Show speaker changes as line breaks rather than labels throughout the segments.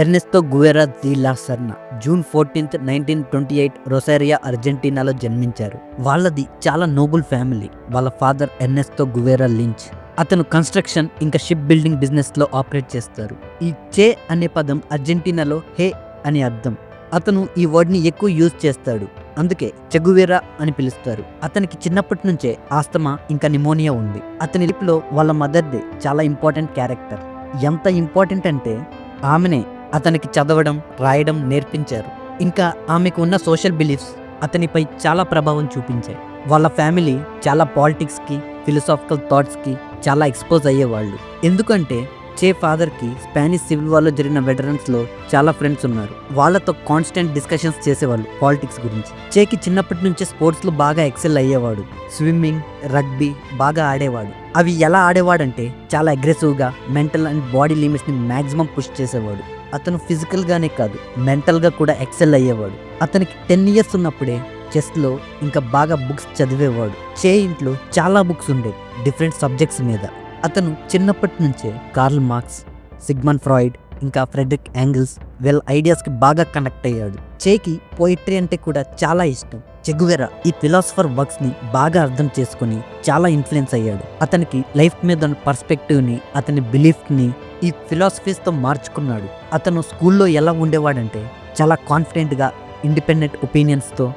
Ernesto Guevara de la Serna June fourteenth nineteen twenty eight Rosario అర్జెంటీనాలో జన్మించారు. వాళ్ళది చాలా noble family. వాళ్ళ father Ernesto Guevara Lynch. అతను construction ఇంకా షిప్ బిల్డింగ్ బిజినెస్లో ఆపరేట్ చేస్తారు. ఈ చే అనే పదం అర్జెంటీనాలో హే అని అర్థం. అతను ఈ వర్డ్ని ఎక్కువ యూజ్ చేస్తాడు. అందుకే చెగువేరా అని పిలుస్తారు. అతనికి చిన్నప్పటి నుంచే ఆస్తమా ఇంకా నిమోనియా ఉంది. అతని లిప్లో వాళ్ళ మదర్ది చాలా ఇంపార్టెంట్ క్యారెక్టర్. ఎంత ఇంపార్టెంట్ అంటే ఆమెనే అతనికి చదవడం రాయడం నేర్పించారు. ఇంకా ఆమెకు ఉన్న సోషల్ బిలీఫ్స్ అతనిపై చాలా ప్రభావం చూపించాయి. వాళ్ళ ఫ్యామిలీ చాలా పాలిటిక్స్కి ఫిలసాఫికల్ థాట్స్కి చాలా ఎక్స్పోజ్ అయ్యేవాళ్ళు. ఎందుకంటే చే ఫాదర్కి స్పానిష్ సివిల్ వార్లో జరిగిన వెటరన్స్లో చాలా ఫ్రెండ్స్ ఉన్నారు. వాళ్ళతో కాన్స్టెంట్ డిస్కషన్స్ చేసేవాళ్ళు పాలిటిక్స్ గురించి. చేకి చిన్నప్పటి నుంచే స్పోర్ట్స్లో బాగా ఎక్సెల్ అయ్యేవాడు. స్విమ్మింగ్ రగ్బీ బాగా ఆడేవాడు. అవి ఎలా ఆడేవాడంటే చాలా అగ్రెసివ్గా మెంటల్ అండ్ బాడీ లిమిట్స్ని మ్యాక్సిమం పుష్ చేసేవాడు. అతను ఫిజికల్గానే కాదు మెంటల్గా కూడా ఎక్సెల్ అయ్యేవాడు. అతనికి టెన్ ఇయర్స్ ఉన్నప్పుడే చెస్లో ఇంకా బాగా బుక్స్ చదివేవాడు. చే ఇంట్లో చాలా బుక్స్ ఉండేవి డిఫరెంట్ సబ్జెక్ట్స్ మీద. అతను చిన్నప్పటి నుంచే కార్ల్ మార్క్స్ సిగ్మన్ ఫ్రాయిడ్ ఇంకా ఫ్రెడరిక్ యాంగిల్స్ వీళ్ళ ఐడియాస్కి బాగా కనెక్ట్ అయ్యాడు. చేకి పోయిట్రీ అంటే కూడా చాలా ఇష్టం. చెగువెరా ఈ ఫిలాసఫర్ వర్క్స్ని బాగా అర్థం చేసుకుని చాలా ఇన్ఫ్లుయెన్స్ అయ్యాడు. అతనికి లైఫ్ మీద ఉన్న పర్స్పెక్టివ్ని అతని బిలీఫ్ని ఈ ఫిలాసఫీస్తో మార్చుకున్నాడు. అతను స్కూల్లో ఎలా ఉండేవాడంటే చాలా కాన్ఫిడెంట్గా ఇండిపెండెంట్ ఒపీనియన్స్తో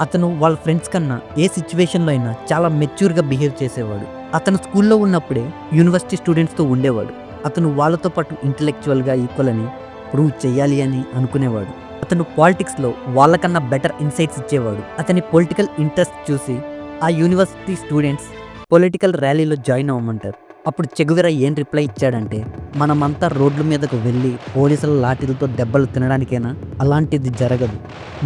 అతను వాళ్ళ ఫ్రెండ్స్ కన్నా ఏ సిచ్యువేషన్లో అయినా చాలా మెచ్యూర్గా బిహేవ్ చేసేవాడు. అతను స్కూల్లో ఉన్నప్పుడే యూనివర్సిటీ స్టూడెంట్స్తో ఉండేవాడు. అతను వాళ్ళతో పాటు ఇంటలెక్చువల్గా ఈక్వల్ అని ప్రూవ్ చేయాలి అని అనుకునేవాడు. అతను పాలిటిక్స్లో వాళ్ళకన్నా బెటర్ ఇన్సైట్స్ ఇచ్చేవాడు. అతని పొలిటికల్ ఇంట్రెస్ట్ చూసి ఆ యూనివర్సిటీ స్టూడెంట్స్ పొలిటికల్ ర్యాలీలో జాయిన్ అవ్వమంటారు. అప్పుడు చెగువెర ఏం రిప్లై ఇచ్చాడంటే మనమంతా రోడ్ల మీదకు వెళ్ళి పోలీసుల లాఠీలతో దెబ్బలు తినడానికేనా? అలాంటిది జరగదు.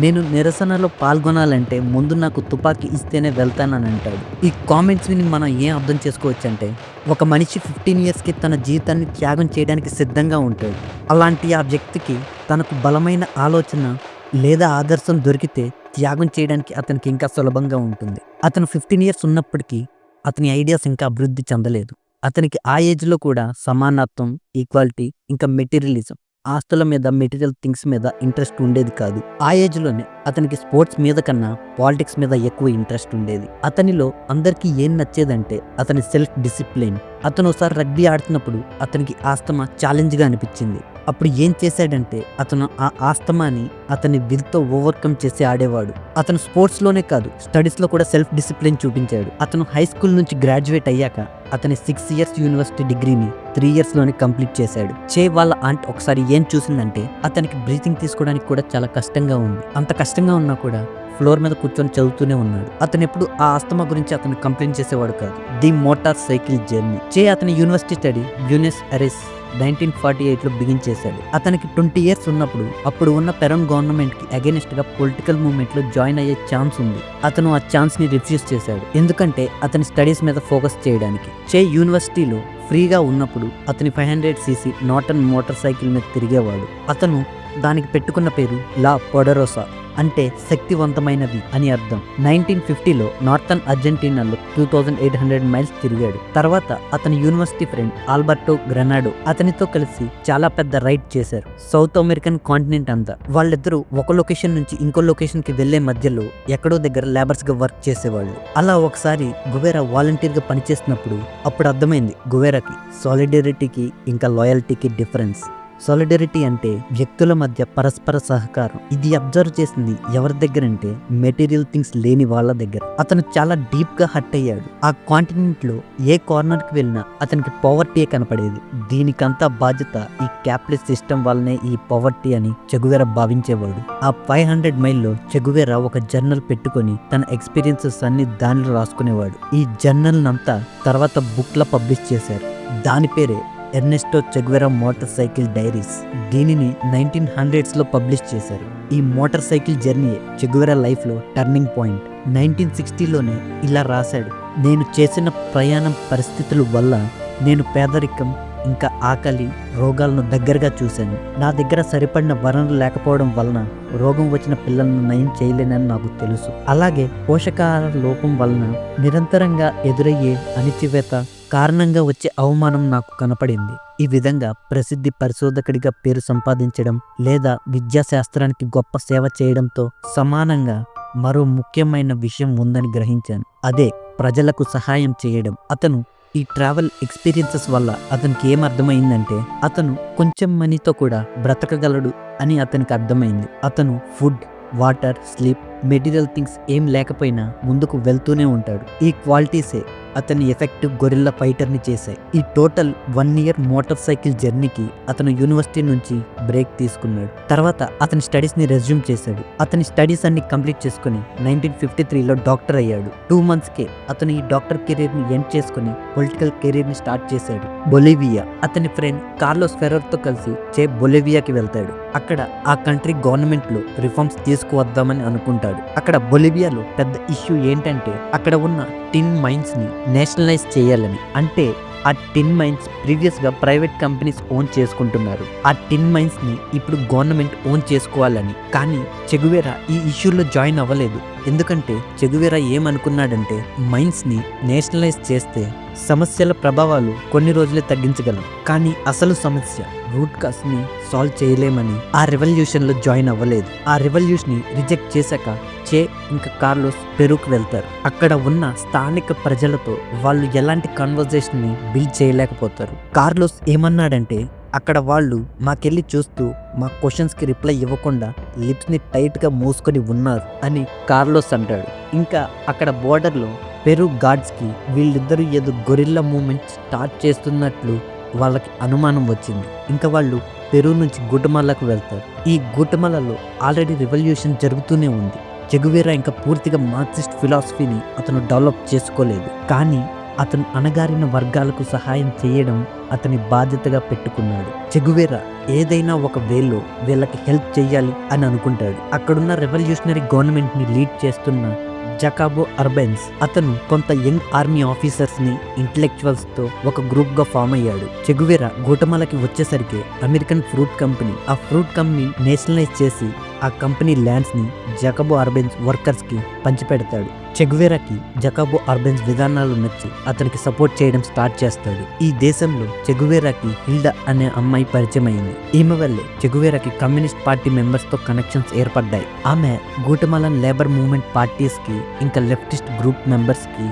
నేను నిరసనలో పాల్గొనాలంటే ముందు నాకు తుపాకీ ఇస్తేనే వెళ్తానని అంటాడు. ఈ కామెంట్స్ విని మనం ఏం అర్థం చేసుకోవచ్చు అంటే ఒక మనిషి ఫిఫ్టీన్ ఇయర్స్కి తన జీవితాన్ని త్యాగం చేయడానికి సిద్ధంగా ఉంటాడు. అలాంటి ఆ వ్యక్తికి తనకు బలమైన ఆలోచన లేదా ఆదర్శం దొరికితే త్యాగం చేయడానికి అతనికి ఇంకా సులభంగా ఉంటుంది. అతను ఫిఫ్టీన్ ఇయర్స్ ఉన్నప్పటికీ అతని ఐడియాస్ ఇంకా అభివృద్ధి చెందలేదు. అతనికి ఆ ఏజ్లో కూడా సమానత్వం ఈక్వాలిటీ ఇంకా మెటీరియలిజం ఆస్తుల మీద మెటీరియల్ థింగ్స్ మీద ఇంట్రెస్ట్ ఉండేది కాదు. ఆ ఏజ్లోనే అతనికి స్పోర్ట్స్ మీద కన్నా పాలిటిక్స్ మీద ఎక్కువ ఇంట్రెస్ట్ ఉండేది. అతనిలో అందరికీ ఏం నచ్చేదంటే అతని సెల్ఫ్ డిసిప్లిన్ అతను ఒకసారి రగ్బీ ఆడుతున్నప్పుడు అతనికి ఆస్తమా ఛాలెంజ్గా అనిపించింది. అప్పుడు ఏం చేశాడంటే అతను ఆ ఆస్తమాని అతని విల్తో ఓవర్కమ్ చేసి ఆడేవాడు. అతను స్పోర్ట్స్లోనే కాదు స్టడీస్లో కూడా సెల్ఫ్ డిసిప్లిన్ చూపించాడు. అతను హై స్కూల్ నుంచి గ్రాడ్యుయేట్ అయ్యాక అతని సిక్స్ ఇయర్స్ యూనివర్సిటీ డిగ్రీని త్రీ ఇయర్స్లోనే కంప్లీట్ చేశాడు. చే వాళ్ళ ఆంట్ ఒకసారి ఏం చూసిందంటే అతనికి బ్రీతింగ్ తీసుకోవడానికి కూడా చాలా కష్టంగా ఉంది. అంత కష్టంగా ఉన్నా కూడా ఫ్లోర్ మీద కూర్చొని చదువుతూనే ఉన్నాడు. అతను ఎప్పుడు ఆ ఆస్తమా గురించి అతను కంప్లైంట్ చేసేవాడు కాదు. The motorcycle journey. చే అతని university study Buenos Aires nineteen forty ఎయిట్లో బిగించేశాడు అతనికి ట్వంటీ ఇయర్స్ ఉన్నప్పుడు అప్పుడు ఉన్న పెరన్ గవర్నమెంట్కి అగెనిస్ట్గా పొలిటికల్ మూవ్మెంట్లో జాయిన్ అయ్యే ఛాన్స్ ఉంది. అతను ఆ ఛాన్స్ని రిఫ్యూజ్ చేశాడు. ఎందుకంటే అతని స్టడీస్ మీద ఫోకస్ చేయడానికి. చే యూనివర్సిటీలో ఫ్రీగా ఉన్నప్పుడు అతని five hundred CC Norton motorcycle మీద తిరిగేవాడు. అతను దానికి పెట్టుకున్న పేరు లా పొడరోసా. అంటే శక్తివంతమైనది అని అర్థం. నైన్టీన్ ఫిఫ్టీలో northern అర్జెంటీనాలో two thousand eight hundred miles తిరిగాడు. తర్వాత అతని యూనివర్సిటీ ఫ్రెండ్ ఆల్బర్టో గ్రెనాడో అతనితో కలిసి చాలా పెద్ద రైడ్ చేశారు. సౌత్ అమెరికన్ కాంటినెంట్ అంతా. వాళ్ళిద్దరూ ఒక లొకేషన్ నుంచి ఇంకో లొకేషన్కి వెళ్ళే మధ్యలో ఎక్కడో దగ్గర లేబర్స్గా వర్క్ చేసేవాళ్ళు. అలా ఒకసారి గువేరా వాలంటీర్గా పనిచేస్తున్నప్పుడు అప్పుడు అర్థమైంది గువేరాకి. సాలిడారిటీకి ఇంకా లాయల్టీకి డిఫరెన్స్. సాలిడరిటీ అంటే వ్యక్తుల మధ్య పరస్పర సహకారం. ఇది అబ్జర్వ్ చేసింది ఎవరి దగ్గర అంటే మెటీరియల్ థింగ్స్ లేని వాళ్ళ దగ్గర. అతను చాలా డీప్గా హట్ అయ్యాడు. ఆ కాంటినెంట్లో ఏ కార్నర్కి వెళ్ళినా అతనికి పవర్టీ కనపడేది. దీనికంతా బాధ్యత ఈ క్యాప్లెస్ సిస్టమ్ వల్లనే ఈ పవర్టీ అని చెగువేర భావించేవాడు. ఆ ఫైవ్ హండ్రెడ్ మైల్లో చెగువేర ఒక జర్నల్ పెట్టుకొని తన ఎక్స్పీరియన్సెస్ అన్ని దానిలో రాసుకునేవాడు. ఈ జర్నల్ నంతా తర్వాత బుక్ లా పబ్లిష్ చేశారు. దాని పేరే Ernesto Che Guevara motorcycle diaries దీనిని నైన్టీన్ హండ్రెడ్స్లో పబ్లిష్ చేశారు. ఈ మోటార్ సైకిల్ జర్నీ చెగ్వెరా లైఫ్లో టర్నింగ్ పాయింట్. నైన్టీన్ సిక్స్టీలోనే ఇలా రాశాడు. నేను చేసిన ప్రయాణం పరిస్థితుల వల్ల నేను పేదరికం ఇంకా ఆకలి రోగాలను దగ్గరగా చూశాను. నా దగ్గర సరిపడిన వనరులు లేకపోవడం వలన రోగం వచ్చిన పిల్లలను నయం చేయలేనని నాకు తెలుసు. అలాగే పోషకాహార లోపం వలన నిరంతరంగా ఎదురయ్యే అణిచివేత కారణంగా వచ్చే అవమానం నాకు కనపడింది. ఈ విధంగా ప్రసిద్ధి పరిశోధకుడిగా పేరు సంపాదించడం లేదా విద్యాశాస్త్రానికి గొప్ప సేవ చేయడంతో సమానంగా మరో ముఖ్యమైన విషయం ఉందని గ్రహించాను. అదే ప్రజలకు సహాయం చేయడం. అతను ఈ ట్రావెల్ ఎక్స్పీరియన్సెస్ వల్ల అతనికి ఏం అర్థమైందంటే అతను కొంచెం మనీతో కూడా బ్రతకగలడు అని అతనికి అర్థమైంది. అతను food water sleep material things ఏం లేకపోయినా ముందుకు వెళ్తూనే ఉంటాడు. ఈ క్వాలిటీసే అతని ఎఫెక్ట్ గొరిల్లా ఫైటర్ని చేశాయి. ఈ total one year motor cycle జర్నీకి అతను యూనివర్సిటీ నుంచి బ్రేక్ తీసుకున్నాడు. తర్వాత అతని స్టడీస్ని రెజ్యూమ్ చేశాడు. అతని స్టడీస్ అన్ని కంప్లీట్ చేసుకుని నైన్టీన్ ఫిఫ్టీ త్రీలో డాక్టర్ అయ్యాడు. టూ మంత్స్కే అతను ఈ డాక్టర్ కెరీర్ని ఎండ్ చేసుకుని పొలిటికల్ కెరీర్ని స్టార్ట్ చేశాడు. బొలివియా అతని ఫ్రెండ్ కార్లోస్ ఫెరర్తో కలిసి చే బొలివియాకి వెళ్తాడు. అక్కడ ఆ కంట్రీ గవర్నమెంట్లో రిఫార్మ్స్ తీసుకువద్దామని అనుకుంటాడు. అక్కడ బొలివియాలో పెద్ద ఇష్యూ ఏంటంటే అక్కడ ఉన్న టిన్ మైన్స్ని నేషనలైజ్ చేయాలని. అంటే ఆ టిన్ మైన్స్ ప్రీవియస్గా ప్రైవేట్ కంపెనీస్ ఓన్ చేసుకుంటున్నారు. ఆ టిన్ మైన్స్ని ఇప్పుడు గవర్నమెంట్ ఓన్ చేసుకోవాలని. కానీ చెగువేరా ఈ ఇష్యూలో జాయిన్ అవ్వలేదు. ఎందుకంటే చెగువేరా ఏమనుకున్నాడంటే మైండ్స్ని నేషనలైజ్ చేస్తే సమస్యల ప్రభావాలు కొన్ని రోజులే తగ్గించగలం. కానీ అసలు సమస్య రూట్ కాస్ని సాల్వ్ చేయలేమని ఆ రెవల్యూషన్లో జాయిన్ అవ్వలేదు. ఆ రెవల్యూషన్ని రిజెక్ట్ చేశాక చే ఇంకా కార్లోస్ పెరుకు వెళ్తారు. అక్కడ ఉన్న స్థానిక ప్రజలతో వాళ్ళు ఎలాంటి కన్వర్జేషన్ని బిల్డ్ చేయలేకపోతారు. కార్లోస్ ఏమన్నాడంటే అక్కడ వాళ్ళు మాకెళ్ళి చూస్తూ మా క్వశ్చన్స్కి రిప్లై ఇవ్వకుండా లిప్స్ని టైట్గా మూసుకొని ఉన్నారు అని కార్లోస్ అంటాడు. ఇంకా అక్కడ బోర్డర్లో పెరు గార్డ్స్కి వీళ్ళిద్దరూ ఏదో గొరిల్లా మూమెంట్ స్టార్ట్ చేస్తున్నట్లు వాళ్ళకి అనుమానం వచ్చింది. ఇంకా వాళ్ళు పెరు నుంచి గుటమలకు వెళ్తారు. ఈ గుటమలలో ఆల్రెడీ రెవల్యూషన్ జరుగుతూనే ఉంది. జగువీరా ఇంకా పూర్తిగా మార్క్సిస్ట్ ఫిలాసఫీని అతను డెవలప్ చేసుకోలేదు. కానీ అతను అణగారిన వర్గాలకు సహాయం చేయడం అతని బాధ్యతగా పెట్టుకున్నాడు. చెగువేరా ఏదైనా ఒక వేలో వీళ్ళకి హెల్ప్ చేయాలి అని అనుకుంటాడు. అక్కడున్న రెవల్యూషనరీ గవర్నమెంట్ని లీడ్ చేస్తున్న జకాబో అర్బెన్స్ అతను కొంత యంగ్ ఆర్మీ ఆఫీసర్స్ని ఇంటలెక్చువల్స్తో ఒక గ్రూప్గా ఫామ్ అయ్యాడు. చెగువేరా గోటమలకి వచ్చేసరికి అమెరికన్ ఫ్రూట్ కంపెనీ ఆ ఫ్రూట్ కంపెనీ నేషనలైజ్ చేసి ఆ కంపెనీ ల్యాండ్స్ని జకబో అర్బెన్స్ వర్కర్స్కి పంచిపెడతాడు. చెగువేరాకి జకాబో అర్బెన్స్ విధానాలు నచ్చి అతనికి సపోర్ట్ చేయడం స్టార్ట్ చేస్తాడు. ఈ దేశంలో చెగువేరాకి హిల్డా అనే అమ్మాయి పరిచయం అయింది ఈమె వల్లే చెగువేరాకి కమ్యూనిస్ట్ పార్టీ మెంబర్స్తో కనెక్షన్స్ ఏర్పడ్డాయి. ఆమె గూటమాలన్ లేబర్ మూవ్మెంట్ పార్టీస్కి ఇంకా లెఫ్టిస్ట్ గ్రూప్ మెంబర్స్కి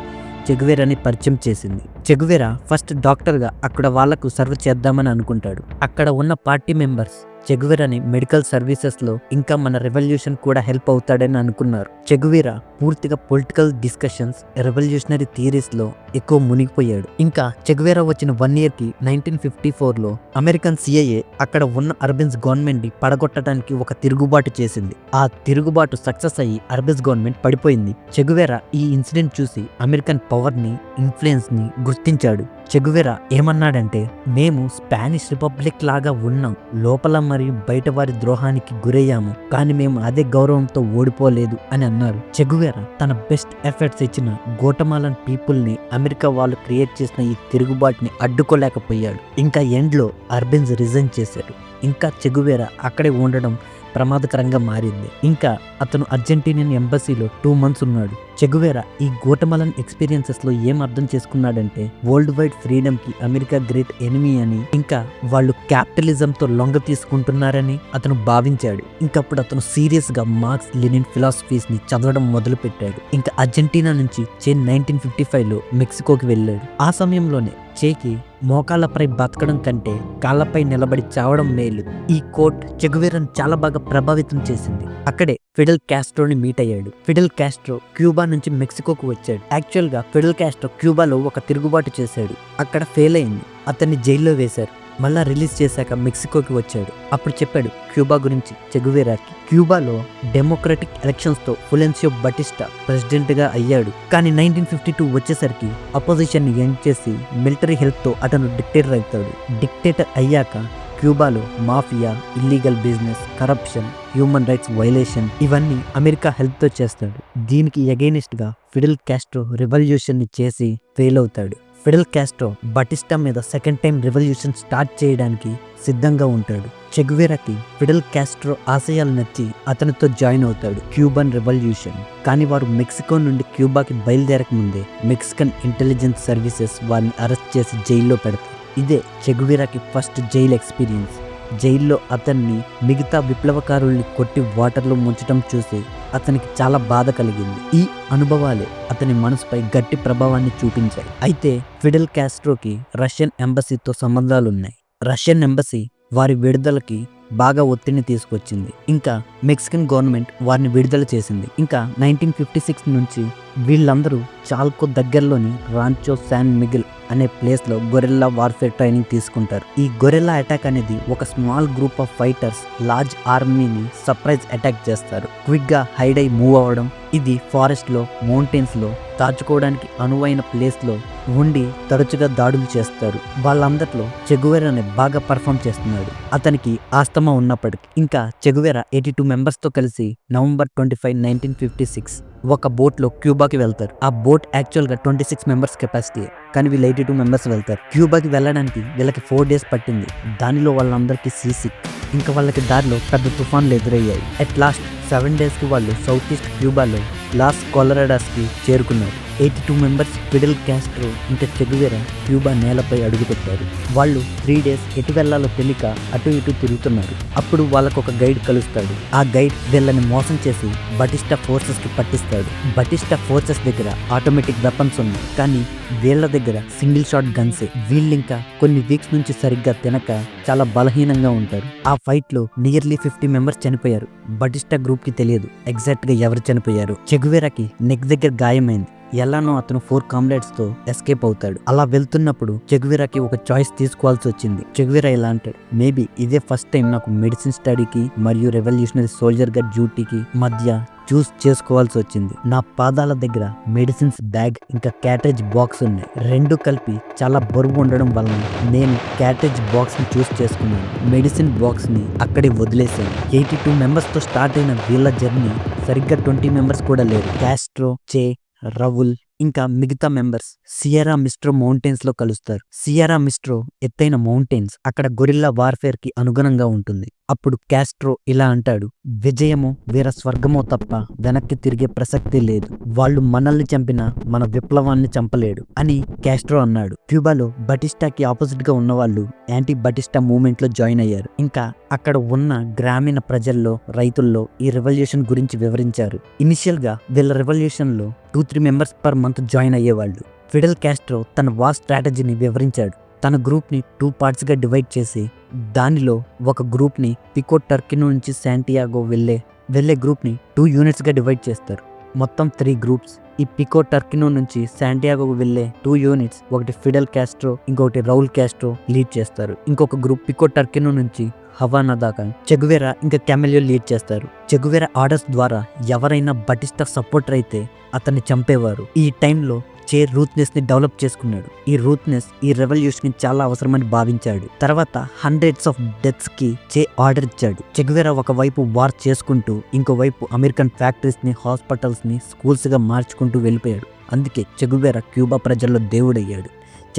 చెగువేరాని పరిచయం చేసింది. చెగువేరా ఫస్ట్ డాక్టర్గా అక్కడ వాళ్ళకు సర్వ్ చేద్దామని అనుకుంటాడు. అక్కడ ఉన్న పార్టీ మెంబర్స్ చెగువీరాని మెడికల్ సర్వీసెస్లో ఇంకా మన రెవల్యూషన్ కూడా హెల్ప్ అవుతాడని అనుకున్నారు. చెగువీర పూర్తిగా పొలిటికల్ డిస్కషన్స్ రెవల్యూషనరీ థియరీస్లో ఎక్కువ మునిగిపోయాడు. ఇంకా చెగువెరా వచ్చిన వన్ ఇయర్కి నైన్టీన్ ఫిఫ్టీ ఫోర్లో అమెరికన్ సిఐఏ అక్కడ ఉన్న అర్బిన్స్ గవర్నమెంట్ని పడగొట్టడానికి ఒక తిరుగుబాటు చేసింది. ఆ తిరుగుబాటు సక్సెస్ అయ్యి అర్బిన్స్ గవర్నమెంట్ పడిపోయింది. చెగువెరా ఈ ఇన్సిడెంట్ చూసి అమెరికన్ పవర్ని ఇన్ఫ్లుయెన్స్ని గుర్తించాడు. చెగువెరా ఏమన్నాడంటే మేము స్పానిష్ రిపబ్లిక్ లాగా ఉన్నాం. లోపల మరియు బయట వారి ద్రోహానికి గురయ్యాము. కానీ మేము అదే గౌరవంతో ఓడిపోలేదు అని అన్నారు. చెగువెరా తన బెస్ట్ ఎఫర్ట్స్ ఇచ్చిన గోటమాలన్ పీపుల్ని అమెరికా వాళ్ళు క్రియేట్ చేసిన ఈ తిరుగుబాటుని అడ్డుకోలేకపోయాడు. ఇంకా ఎండ్లో అర్బిన్స్ రిజైన్ చేశాడు. ఇంకా చెగువేరా అక్కడే ఉండడం ప్రమాదకరంగా మారింది. ఇంకా అతను అర్జెంటీనియన్ ఎంబసీలో టూ మంత్స్ ఉన్నాడు. చెగువేరా ఈ గోటమలన్ ఎక్స్పీరియన్సెస్లో ఏం అర్థం చేసుకున్నాడంటే వరల్డ్ వైడ్ ఫ్రీడమ్కి అమెరికా గ్రేట్ ఎనిమీ అని ఇంకా వాళ్ళు క్యాపిటలిజం తో లొంగ తీసుకుంటున్నారని అతను భావించాడు. ఇంకప్పుడు అతను సీరియస్గా మార్క్స్ లెనిన్ ఫిలాసఫీస్ని చదవడం మొదలు పెట్టాడు ఇంకా అర్జెంటీనా నుంచి చే నైన్టీన్ ఫిఫ్టీ ఫైవ్లో మెక్సికోకి వెళ్ళాడు. ఆ సమయంలోనే చేకి మోకాళ్ళపై బతకడం కంటే కాళ్ళపై నిలబడి చావడం మేలు. ఈ కోట్ చెగువేరను చాలా బాగా ప్రభావితం చేసింది. అక్కడే ఫిడల్ క్యాస్ట్రోని మీట్ అయ్యాడు. ఫిడల్ క్యాస్ట్రో క్యూబా నుంచి మెక్సికోకు వచ్చాడు. యాక్చువల్గా క్యాస్ట్రో క్యూబాలో ఒక తిరుగుబాటు చేశాడు. అక్కడ ఫెయిల్ అయింది. అతన్ని జైల్లో వేశారు. మళ్ళా రిలీజ్ చేశాక మెక్సికోకి వచ్చాడు. అప్పుడు చెప్పాడు క్యూబా గురించి చెగువేరాకి క్యూబాలో డెమోక్రటిక్ ఎలక్షన్స్తో ఫులెన్సియో బటిస్టా ప్రెసిడెంట్గా అయ్యాడు. కానీ నైన్టీన్ ఫిఫ్టీ టూ వచ్చేసరికి అపోజిషన్ని ఎండ్ చేసి మిలిటరీ హెల్ప్తో అతను డిక్టేటర్ అవుతాడు. డిక్టేటర్ అయ్యాక క్యూబాలో mafia illegal business corruption human rights violation ఇవన్నీ అమెరికా హెల్ప్తో చేస్తాడు. దీనికి against ఫిడిల్ క్యాస్ట్రో రెవల్యూషన్ని చేసి ఫెయిల్ అవుతాడు. ఫిడెల్ క్యాస్ట్రో బటిస్టా మీద సెకండ్ టైం రెవల్యూషన్ స్టార్ట్ చేయడానికి సిద్ధంగా ఉంటాడు. చెగువేరాకి ఫిడెల్ క్యాస్ట్రో ఆశయాలు నచ్చి అతనితో జాయిన్ అవుతాడు క్యూబన్ రెవల్యూషన్. కానీ వారు మెక్సికో నుండి క్యూబాకి బయలుదేరక ముందే మెక్సికన్ ఇంటెలిజెన్స్ సర్వీసెస్ వారిని అరెస్ట్ చేసి జైల్లో పెడతారు. ఇదే చెగువీరాకి ఫస్ట్ జైల్ ఎక్స్పీరియన్స్. జైల్లో అతన్ని మిగతా విప్లవకారుల్ని కొట్టి వాటర్లో ముంచడం చూసి అతనికి చాలా బాధ కలిగింది. ఈ అనుభవాలే అతని మనసుపై గట్టి ప్రభావాన్ని చూపించాయి. అయితే ఫిడెల్ క్యాస్ట్రోకి రష్యన్ ఎంబసీతో సంబంధాలున్నాయి. రష్యన్ ఎంబసీ వారి విడుదలకి బాగా ఒత్తిడిని తీసుకొచ్చింది. ఇంకా మెక్సికన్ గవర్నమెంట్ వారిని విడుదల చేసింది. ఇంకా నైన్టీన్ ఫిఫ్టీ సిక్స్ నుంచి వీళ్ళందరూ చాల్కో దగ్గరలోని రాంచో శాన్ మిగిల్ అనే ప్లేస్లో గొరెల్లా వార్ఫేర్ ట్రైనింగ్ తీసుకుంటారు. ఈ గొరెల్లా అటాక్ అనేది ఒక small group of fighters large ఆర్మీని సర్ప్రైజ్ అటాక్ చేస్తారు. క్విక్గా హైడ్ అయి మూవ్ అవ్వడం ఇది ఫారెస్ట్లో మౌంటైన్స్లో దాచుకోవడానికి అనువైన ప్లేస్లో ఉండి తరచుగా దాడులు చేస్తారు. వాళ్ళందరిలో చెగువేర అనే బాగా పర్ఫామ్ చేస్తున్నాడు. అతనికి ఆస్తమా ఉన్నప్పటికీ ఇంకా చెగువేర ఎయిటీ టూ మెంబర్స్తో కలిసి November twenty five nineteen fifty six ఒక బోట్లో క్యూబాకి వెళ్తారు. ఆ బోట్ యాక్చువల్గా ట్వంటీ సిక్స్ మెంబర్స్ కెపాసిటీ కానీ వీళ్ళు ఎయిటీ టూ మెంబర్స్ వెళ్తారు. క్యూబాకి వెళ్ళడానికి వీళ్ళకి ఫోర్ డేస్ పట్టింది. దానిలో వాళ్ళందరికీ సీసీ. ఇంకా వాళ్ళకి దారిలో పెద్ద తుఫాన్లు ఎదురయ్యాయి. అట్ లాస్ట్ సెవెన్ డేస్కి వాళ్ళు సౌత్ ఈస్ట్ క్యూబాలో లాస్ కొలరాడాస్కి చేరుకున్నారు. Eighty two members Fidel Castro ఇంకా చెగువేర క్యూబా నేలపై అడుగుపెట్టారు. వాళ్ళు త్రీ డేస్ ఎటు వెళ్ళాలో తెలియక అటు ఇటు తిరుగుతున్నారు. అప్పుడు వాళ్ళకు ఒక గైడ్ కలుస్తాడు. ఆ గైడ్ వీళ్ళని మోసం చేసి బటిస్టా ఫోర్సెస్కి పట్టిస్తాడు. బటిస్టా ఫోర్సెస్ దగ్గర ఆటోమేటిక్ వెపన్స్ ఉన్నాయి. కానీ వీళ్ళ దగ్గర సింగిల్ షాట్ గన్సే. వీళ్ళింకా కొన్ని వీక్స్ నుంచి సరిగ్గా తినక చాలా బలహీనంగా ఉంటారు. ఆ ఫైట్లో నియర్లీ ఫిఫ్టీ మెంబర్స్ చనిపోయారు. బటిస్టా గ్రూప్కి తెలియదు ఎగ్జాక్ట్గా ఎవరు చనిపోయారు. చెగువేరాకి నెక్ దగ్గర గాయమైంది. ఎలానో అతను ఫోర్ కామ్రేడ్స్తో ఎస్కేప్ అవుతాడు. అలా వెళ్తున్నప్పుడు చెగువీరాకి ఒక చాయిస్ తీసుకోవాల్సి వచ్చింది. చెగువీరా ఇలా అంటాడు మేబీ ఇదే ఫస్ట్ టైం నాకు మెడిసిన్ స్టడీకి మరియు రెవల్యూషనరీ సోల్జర్గా డ్యూటీకి మధ్య చూస్ చేసుకోవాల్సి వచ్చింది. నా పాదాల దగ్గర మెడిసిన్స్ బ్యాగ్ ఇంకా క్యాటేజ్ బాక్స్ ఉన్నాయి. రెండు కలిపి చాలా బరువు ఉండడం వలన నేను క్యాటేజ్ బాక్స్ని చూస్ చేసుకున్నాను. మెడిసిన్ బాక్స్ని అక్కడే వదిలేశాను. ఎయిటీ టూ మెంబర్స్తో స్టార్ట్ అయిన వీళ్ళ జర్నీ సరిగ్గా ట్వంటీ మెంబర్స్ కూడా లేరు. క్యాస్ట్రో చే రవుల్ ఇంకా మిగతా మెంబర్స్ సియరా మిస్ట్రో మౌంటైన్స్లో కలుస్తారు. సియరా మిస్ట్రో ఎత్తైన మౌంటైన్స్ అక్కడ గొరిల్లా వార్ఫేర్కి అనుగుణంగా ఉంటుంది. అప్పుడు క్యాస్ట్రో ఇలా అంటాడు విజయము వీర స్వర్గమో తప్ప వెనక్కి తిరిగే ప్రసక్తి లేదు. వాళ్ళు మనల్ని చంపినా మన విప్లవాన్ని చంపలేడు అని క్యాస్ట్రో అన్నాడు. క్యూబాలో బటిస్టాకి ఆపోజిట్గా ఉన్న వాళ్ళు యాంటీ బటిస్టా మూవ్మెంట్లో జాయిన్ అయ్యారు. ఇంకా అక్కడ ఉన్న గ్రామీణ ప్రజల్లో రైతుల్లో ఈ రెవల్యూషన్ గురించి వివరించారు. ఇనిషియల్గా వీళ్ళ రెవల్యూషన్లో two three members per month join అయ్యేవాళ్ళు. ఫిడెల్ క్యాస్ట్రో తన వార్ స్ట్రాటజీని వివరించాడు. తన గ్రూప్ని టూ పార్ట్స్గా డివైడ్ చేసి దానిలో ఒక గ్రూప్ని పికో టర్కీ నుంచి శాంటియాగో వెళ్ళే వెళ్ళే గ్రూప్ని టూ యూనిట్స్గా డివైడ్ చేస్తారు. మొత్తం త్రీ గ్రూప్స్. ఈ పికో టర్కినో నుంచి శాంటియాగోకు వెళ్ళే టూ యూనిట్స్ ఒకటి ఫిడెల్ క్యాస్ట్రో ఇంకొకటి రౌల్ క్యాస్ట్రో లీడ్ చేస్తారు. ఇంకొక గ్రూప్ పికో టర్కినో నుంచి హవానా దాకా చెగువేరా ఇంకా కెమెలియో లీడ్ చేస్తారు. చెగువేరా ఆర్డర్స్ ద్వారా ఎవరైనా బటిస్టా సపోర్టర్ అయితే అతన్ని చంపేవారు. ఈ టైంలో చే రూత్నెస్ని డెవలప్ చేసుకున్నాడు. ఈ రూత్నెస్ ఈ రెవల్యూషన్కి చాలా అవసరమని భావించాడు. తర్వాత హండ్రెడ్స్ ఆఫ్ డెత్స్కి చే ఆర్డర్ ఇచ్చాడు. చెగువేరా ఒకవైపు వార్ చేసుకుంటూ ఇంకోవైపు అమెరికన్ ఫ్యాక్టరీస్ని హాస్పిటల్స్ని స్కూల్స్గా మార్చుకుంటూ వెళ్ళిపోయాడు. అందుకే చెగువేరా క్యూబా ప్రజల్లో దేవుడయ్యాడు.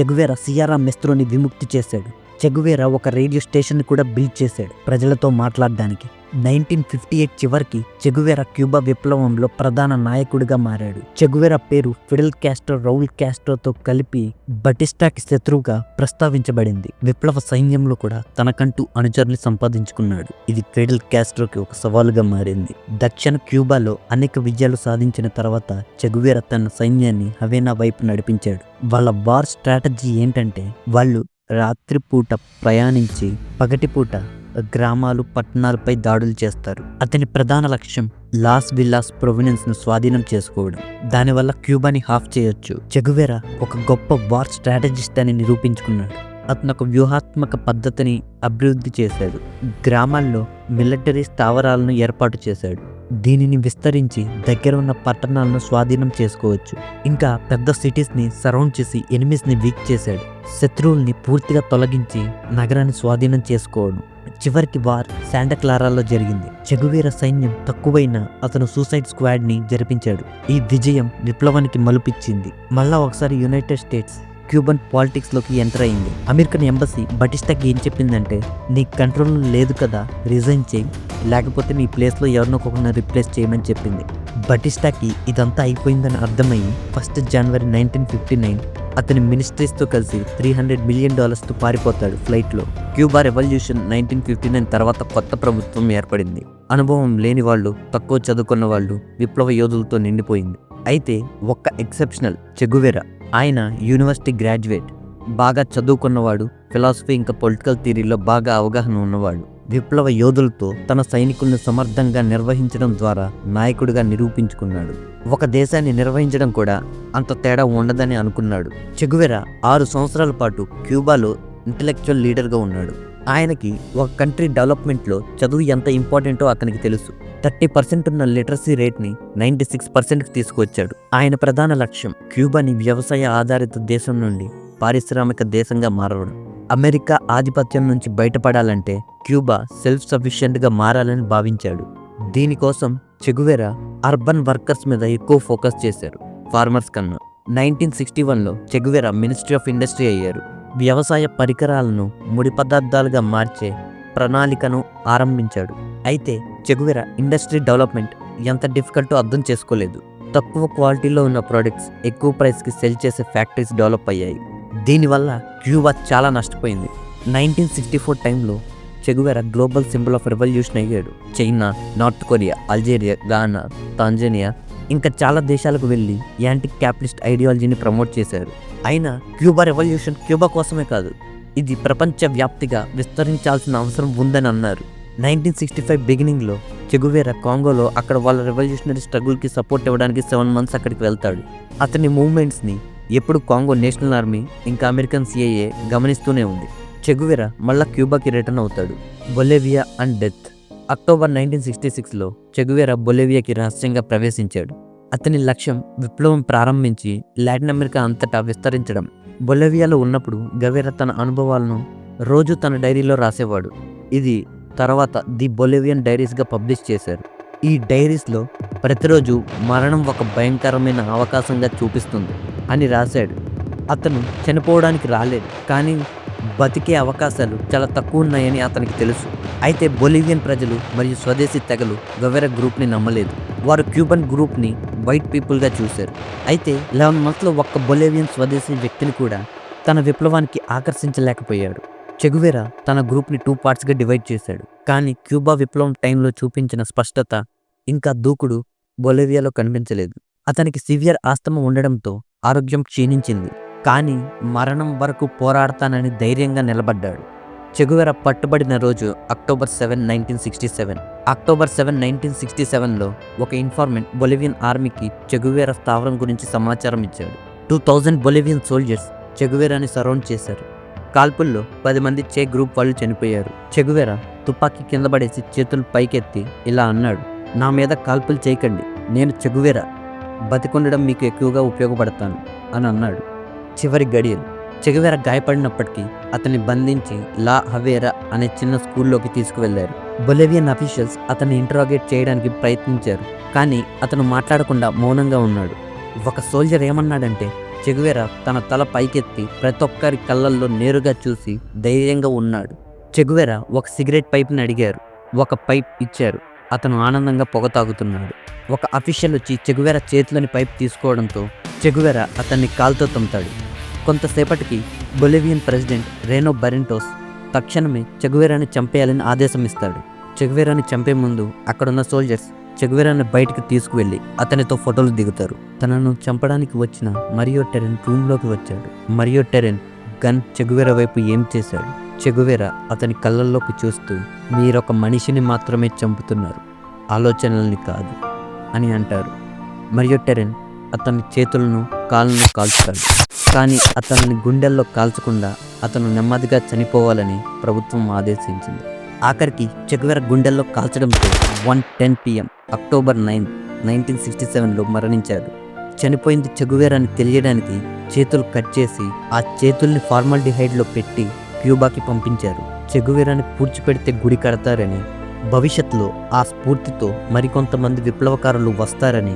చెగువేరా సియారా మెస్త్రోని విముక్తి చేశాడు. చెగువేరా ఒక రేడియో స్టేషన్ కూడా బిల్డ్ చేశాడు ప్రజలతో మాట్లాడడానికి. నైన్టీన్ ఫిఫ్టీ ఎయిట్ చివరికి చెగువెరా క్యూబా విప్లవంలో ప్రధాన నాయకుడిగా మారాడు. చెగువెరా పేరు ఫిడల్ క్యాస్ట్రో రౌల్ క్యాస్ట్రోతో కలిపి బటిస్టాకి శత్రువుగా ప్రస్తావించబడింది. విప్లవ సైన్యంలో కూడా తనకంటూ అనుచరుని సంపాదించుకున్నాడు. ఇది ఫిడల్ క్యాస్ట్రోకి ఒక సవాలుగా మారింది. దక్షిణ క్యూబాలో అనేక విజయాలు సాధించిన తర్వాత చెగువెరా తన సైన్యాన్ని హవేనా వైపు నడిపించాడు. వాళ్ళ వార్ స్ట్రాటజీ ఏంటంటే వాళ్ళు రాత్రిపూట ప్రయాణించి పగటిపూట గ్రామాలు పట్టణాలపై దాడులు చేస్తారు. అతని ప్రధాన లక్ష్యం లాస్ విల్లాస్ ప్రొవినెన్స్ను స్వాధీనం చేసుకోవడం. దానివల్ల క్యూబాని హాఫ్ చేయొచ్చు. చెగువేరా ఒక గొప్ప వార్ స్ట్రాటజిస్ట్ అని నిరూపించుకున్నాడు. అతను ఒక వ్యూహాత్మక పద్ధతిని అభివృద్ధి చేశాడు. గ్రామాల్లో మిలిటరీ స్థావరాలను ఏర్పాటు చేశాడు. దీనిని విస్తరించి దగ్గర ఉన్న పట్టణాలను స్వాధీనం చేసుకోవచ్చు. ఇంకా పెద్ద సిటీస్ని సరౌండ్ చేసి ఎనిమిస్ని వీక్ చేశాడు. శత్రువుల్ని పూర్తిగా తొలగించి నగరాన్ని స్వాధీనం చేసుకోవడం. చివరికి వార్ శాంటా క్లారాలో జరిగింది. చెగువీర సైన్యం తక్కువైన అతను సూసైడ్ స్క్వాడ్ని జరిపించాడు. ఈ విజయం విప్లవానికి మలుపిచ్చింది మళ్ళా ఒకసారి యునైటెడ్ స్టేట్స్ క్యూబన్ పాలిటిక్స్లోకి ఎంటర్ అయింది. అమెరికన్ ఎంబసీ బటిస్టాకి ఏం చెప్పిందంటే నీ కంట్రోల్ లేదు కదా రిజైన్ చేయి. లేకపోతే నీ ప్లేస్లో ఎవరినో ఒకరిని రిప్లేస్ చేయమని చెప్పింది. బటిస్టాకి ఇదంతా అయిపోయిందని అర్థమయ్యి ఫస్ట్ జనవరి నైన్టీన్ ఫిఫ్టీ నైన్ అతని మినిస్ట్రీస్తో కలిసి త్రీ హండ్రెడ్ మిలియన్ డాలర్స్తో పారిపోతాడు ఫ్లైట్లో. Cuba revolution nineteen fifty nine తర్వాత కొత్త ప్రభుత్వం ఏర్పడింది. అనుభవం లేని వాళ్ళు తక్కువ చదువుకున్న వాళ్ళు విప్లవ యోధులతో నిండిపోయింది. అయితే ఒక్క ఎక్సెప్షనల్ చెగువెరా. ఆయన యూనివర్సిటీ గ్రాడ్యుయేట్. బాగా చదువుకున్నవాడు ఫిలాసఫీ ఇంకా పొలిటికల్ థియరీలో బాగా అవగాహన ఉన్నవాడు. విప్లవ యోధులతో తన సైనికులను సమర్థంగా నిర్వహించడం ద్వారా నాయకుడిగా నిరూపించుకున్నాడు. ఒక దేశాన్ని నిర్వహించడం కూడా అంత తేడా ఉండదని అనుకున్నాడు. చెగువెరా ఆరు సంవత్సరాల పాటు క్యూబాలో ఇంటలెక్చువల్ లీడర్గా ఉన్నాడు. ఆయనకి ఒక కంట్రీ డెవలప్మెంట్లో చదువు ఎంత ఇంపార్టెంటో అతనికి తెలుసు. థర్టీ పర్సెంట్ ఉన్న లిటరసీ రేట్ని నైంటీ సిక్స్ పర్సెంట్కి తీసుకువచ్చాడు. ఆయన ప్రధాన లక్ష్యం క్యూబాని వ్యవసాయ ఆధారిత దేశం నుండి పారిశ్రామిక దేశంగా మారడం అమెరికా ఆధిపత్యం నుంచి బయటపడాలంటే క్యూబా సెల్ఫ్ సఫిషియెంట్గా మారాలని భావించాడు. దీనికోసం చెగువెరా అర్బన్ వర్కర్స్ మీద ఎక్కువ ఫోకస్ చేశారు. ఫార్మర్స్ కన్నా నైన్టీన్ సిక్స్టీ వన్లో చెగువెరా మినిస్ట్రీ ఆఫ్ ఇండస్ట్రీ అయ్యారు. వ్యవసాయ పరికరాలను ముడి పదార్థాలుగా మార్చే ప్రణాళికను ఆరంభించాడు. అయితే చెగువెర ఇండస్ట్రీ డెవలప్మెంట్ ఎంత డిఫికల్టో అర్థం చేసుకోలేదు. తక్కువ క్వాలిటీలో ఉన్న ప్రోడక్ట్స్ ఎక్కువ ప్రైస్కి సెల్ చేసే ఫ్యాక్టరీస్ డెవలప్ అయ్యాయి. దీనివల్ల క్యూబా చాలా నష్టపోయింది. నైన్టీన్ సిక్స్టీ ఫోర్ టైంలో Che Guevara global symbol of revolution అయ్యాడు. China North Korea Algeria Ghana Tanzania ఇంకా చాలా దేశాలకు వెళ్ళి యాంటీ క్యాపిటలిస్ట్ ఐడియాలజీని ప్రమోట్ చేశారు. అయినా క్యూబా రెవల్యూషన్ క్యూబా కోసమే కాదు ఇది ప్రపంచవ్యాప్తిగా విస్తరించాల్సిన అవసరం ఉందని అన్నారు. నైన్టీన్ సిక్స్టీ ఫైవ్ బిగినింగ్లో చెగువేరా కాంగోలో అక్కడ వాళ్ళ రెవల్యూషనరీ స్ట్రగుల్కి సపోర్ట్ ఇవ్వడానికి సెవెన్ మంత్స్ అక్కడికి వెళ్తాడు. అతని మూవ్మెంట్స్ని ఎప్పుడు కాంగో నేషనల్ ఆర్మీ ఇంకా అమెరికన్ సిఐఏ గమనిస్తూనే ఉంది. చెగువేరా మళ్ళా క్యూబాకి రిటర్న్ అవుతాడు. Bolivia and death. October nineteen sixty సిక్స్లో చెగువేరా బొలేవియాకి రహస్యంగా ప్రవేశించాడు. అతని లక్ష్యం విప్లవం ప్రారంభించి లాటిన్ అమెరికా అంతటా విస్తరించడం. బొలేవియాలో ఉన్నప్పుడు గవేరా తన అనుభవాలను రోజు తన డైరీలో రాసేవాడు. ఇది తర్వాత ది బొలేవియన్ డైరీస్గా పబ్లిష్ చేశారు. ఈ డైరీస్లో ప్రతిరోజు మరణం ఒక భయంకరమైన అవకాశంగా చూపిస్తుంది అని రాశాడు. అతను చనిపోవడానికి రాలేదు కానీ బతికే అవకాశాలు చాలా తక్కువ ఉన్నాయని అతనికి తెలుసు. అయితే బొలివియన్ ప్రజలు మరియు స్వదేశీ తెగలు గవెర గ్రూప్ని నమ్మలేదు. వారు క్యూబన్ గ్రూప్ని వైట్ పీపుల్గా చూశారు. అయితే లెవెన్ మంత్స్లో ఒక్క బొలేవియన్ స్వదేశీ వ్యక్తిని కూడా తన విప్లవానికి ఆకర్షించలేకపోయాడు. చెగువెరా తన గ్రూప్ని టూ పార్ట్స్గా డివైడ్ చేశాడు. కానీ క్యూబా విప్లవం టైంలో చూపించిన స్పష్టత ఇంకా దూకుడు బొలేవియాలో కనిపించలేదు. అతనికి సివియర్ ఆస్తమ ఉండడంతో ఆరోగ్యం క్షీణించింది. కానీ మరణం వరకు పోరాడతానని ధైర్యంగా నిలబడ్డాడు. చెగువెర పట్టుబడిన రోజు October seven nineteen sixty seven. October seven nineteen sixty సెవెన్లో ఒక ఇన్ఫార్మెంట్ బొలివియన్ ఆర్మీకి చెగువేర స్థావరం గురించి సమాచారం ఇచ్చాడు. టూ థౌజండ్ బొలివియన్ సోల్జర్స్ చెగువేరాని సరౌండ్ చేశారు. కాల్పుల్లో పది మంది చే గ్రూప్ వాళ్ళు చనిపోయారు. చెగువేర తుపాకీ కింద పడేసి చేతులు పైకెత్తి ఇలా అన్నాడు నా మీద కాల్పులు చేయకండి. నేను చెగువేరా. బతికుండడం మీకు ఎక్కువగా ఉపయోగపడతాను అని అన్నాడు. చివరి గడియలు చెగువేర గాయపడినప్పటికీ అతన్ని బంధించి లా హవేరా అనే చిన్న స్కూల్లోకి తీసుకువెళ్ళారు బొలేవియన్ అఫీషియల్స్ అతన్ని ఇంటరాగేట్ చేయడానికి ప్రయత్నించారు కానీ అతను మాట్లాడకుండా మౌనంగా ఉన్నాడు. ఒక సోల్జర్ ఏమన్నాడంటే చెగువేర తన తల పైకెత్తి ప్రతి ఒక్కరి కళ్ళల్లో నేరుగా చూసి ధైర్యంగా ఉన్నాడు. చెగువేర ఒక సిగరెట్ పైప్ని అడిగారు. ఒక పైప్ ఇచ్చారు. అతను ఆనందంగా పొగ తాగుతున్నాడు. ఒక అఫీషియల్ వచ్చి చెగువేర చేతిలోని పైప్ తీసుకోవడంతో చెగువెర అతన్ని కాల్తో తమ్ముతాడు. కొంతసేపటికి బొలివియన్ ప్రెసిడెంట్ రేనో బెరెంటోస్ తక్షణమే చెగువెరాని చంపేయాలని ఆదేశం ఇస్తాడు చెగువేరాని చంపే ముందు అక్కడున్న సోల్జర్స్ చెగువెరాని బయటకు తీసుకువెళ్ళి అతనితో ఫోటోలు దిగుతారు. తనను చంపడానికి వచ్చిన మరియో టెరెన్ రూమ్లోకి వచ్చాడు. మరియో టెరెన్ గన్ చెగువెర వైపు ఏం చేశాడు? చెగువేర అతని కళ్ళల్లోకి చూస్తూ మీరొక మనిషిని మాత్రమే చంపుతున్నారు. ఆలోచనల్ని కాదు అని అంటారు. మరియు టెరెన్ అతని చేతులను కాళ్ళను కాల్చుతాడు. కానీ అతనిని గుండెల్లో కాల్చకుండా అతను నెమ్మదిగా చనిపోవాలని ప్రభుత్వం ఆదేశించింది. ఆఖరికి చెగువెర గుండెల్లో కాల్చడంతో one ten PM October nine nineteen sixty సెవెన్లో మరణించాడు. చనిపోయింది చెగువేరని తెలియడానికి చేతులు కట్ చేసి ఆ చేతుల్ని ఫార్మాల్డిహైడ్లో పెట్టి క్యూబాకి పంపించారు. చెగువెరాని పూడ్చిపెడితే గుడి కడతారని భవిష్యత్తులో ఆ స్ఫూర్తితో మరికొంతమంది విప్లవకారులు వస్తారని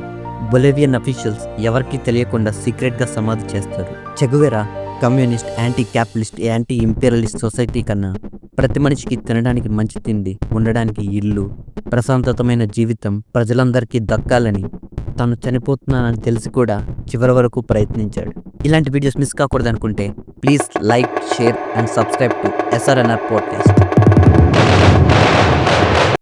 బొలేవియన్ అఫీషియల్స్ ఎవరికీ తెలియకుండా సీక్రెట్గా సమాధి చేస్తారు. Che Guevara communist anti capitalist anti imperialist society కన్నా ప్రతి మనిషికి తినడానికి మంచి తిండి ఉండడానికి ఇల్లు ప్రశాంతతమైన జీవితం ప్రజలందరికీ దక్కాలని తాను చనిపోతున్నానని తెలిసి కూడా చివరి వరకు ప్రయత్నించాడు. ఇలాంటి videos miss కాకూడదనుకుంటే please like share and subscribe to SRNR podcast.